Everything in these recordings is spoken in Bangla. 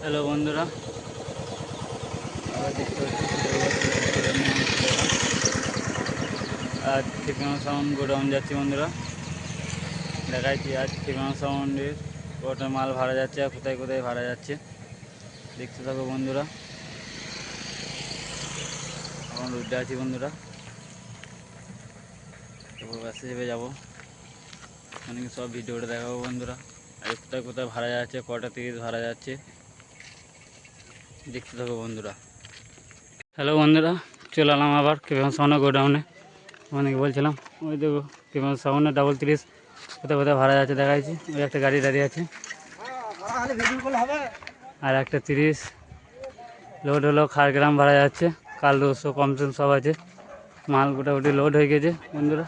হ্যালো বন্ধুরা। আবার দেখতে আজ ঠিকানা সাউন্ড গোডাউন যাচ্ছি বন্ধুরা। দেখাচ্ছি আজ ঠিকানা সাউন্ডের কটা মাল ভাড়া যাচ্ছে আর কোথায় কোথায় ভাড়া যাচ্ছে। দেখতে থাকো বন্ধুরা। এখন রুটে আছি বন্ধুরা। তারপর বাসে চেপে যাব। অনেক সব ভিডিওটা দেখাবো বন্ধুরা। আর কোথায় কোথায় ভাড়া যাচ্ছে কটা থেকে ভাড়া যাচ্ছে। দেখতে থাকো বন্ধুরা। হ্যালো বন্ধুরা, চলে এলাম আবার কেমন সামনে গোডাউনে অনেকে বলছিলাম, ওই দেখো কেমন সামনে ডাবল তিরিশ কোথায় কোথায় ভাড়া যাচ্ছে দেখাইছি, ওই একটা গাড়ি দাঁড়িয়ে আছে। আর একটা তিরিশ লোড হলো খারগ্রাম ভাড়া যাচ্ছে, কাল দুশো কমসম সব আছে। মাল গোটাগুটি লোড হয়ে গেছে বন্ধুরা।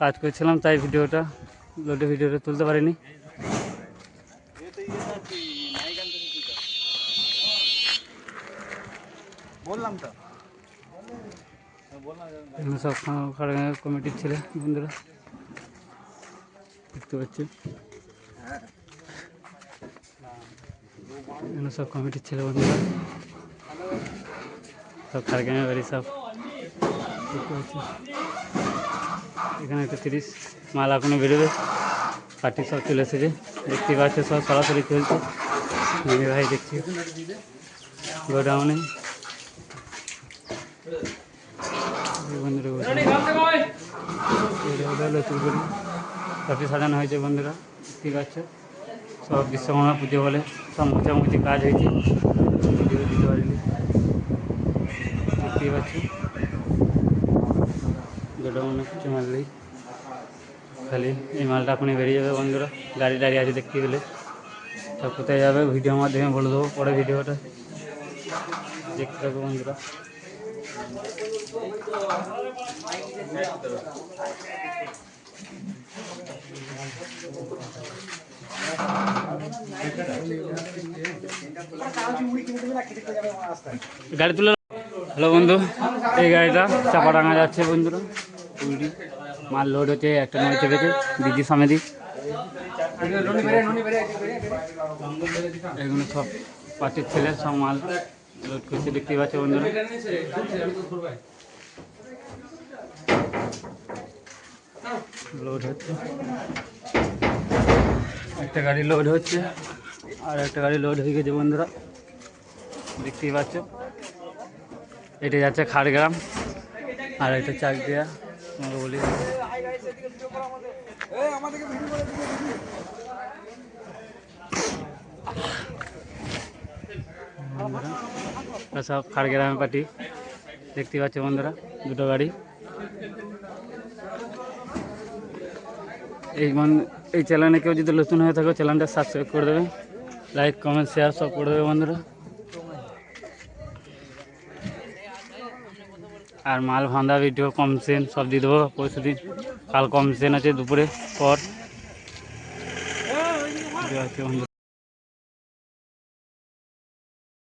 কাজ করছিলাম, তাই ভিডিওটা লোডে ভিডিওটা তুলতে পারিনি। বললাম তো সব কমিটির ছেলে, বন্ধুরা। দেখতে পাচ্ছি সব কমিটির ছেলে, বন্ধুরা। সব খারগামের বাড়ি সব। দেখতে পাচ্ছি এখানে একটা তিরিশ মাল এখনও বেরোবে। পার্টি সব চলে এসেছে। দেখতে পাচ্ছে সব সরাসরি চলছে। ভাই দেখছি। গোডাউনে এই বন্ধুরা বসে এটা হলো লতুরগুড়ি কাফি সাজানো হয়েছে বন্ধুরা ঠিক আছে সব বিশ্বকর্মা পুজো বলে সব মোচামুচি কাজ হয়েছে ভিডিও দিতে পারিনি দেখতেই পাচ্ছি গোডাউনে কিছু মাল নেই খালি এই মালটা এখনই বেরিয়ে যাবে বন্ধুরা গাড়ি দাঁড়িয়ে আছে দেখতে গেলে সব কোথায় যাবে ভিডিওর মাধ্যমে বলে দেবো পরে ভিডিওটা দেখতে থাকব বন্ধুরা গাড়ি তুলে হ্যালো বন্ধু, এই গাড়িটা চাপা চাপাডাঙ্গা যাচ্ছে বন্ধুরা। পুরী মাল লোড হচ্ছে, একটা নয় চেপেছে বিজি সমেতি এগুলো সব পার্টির ছেলে, সব মাল। লোড করছে, দেখতেই পাচ্ছে বন্ধুরা? লোড হচ্ছে। একটা গাড়ি লোড হচ্ছে, আর একটা গাড়ি লোড হয়ে গেছে বন্ধুরা। দেখতেই পাচ্ছ? এটা যাচ্ছে খাড়গ্রাম, আর এটা চাক দেয়া তোমাকে বলি। সব খাড়গ্রামের পার্টি। দেখতে পাচ্ছ বন্ধুরা, দুটো গাড়ি। এই এই চ্যানেলে কেউ যদি নতুন হয়ে থাকো চ্যানেলটা সাবস্ক্রাইব করে দেবে। লাইক কমেন্ট শেয়ার সব করে দেবে বন্ধুরা। আর মাল ভান্দা ভিডিও কমসেন সব দিয়ে দেবো। পরশু দিন কাল কমসেন আছে, দুপুরে, পর।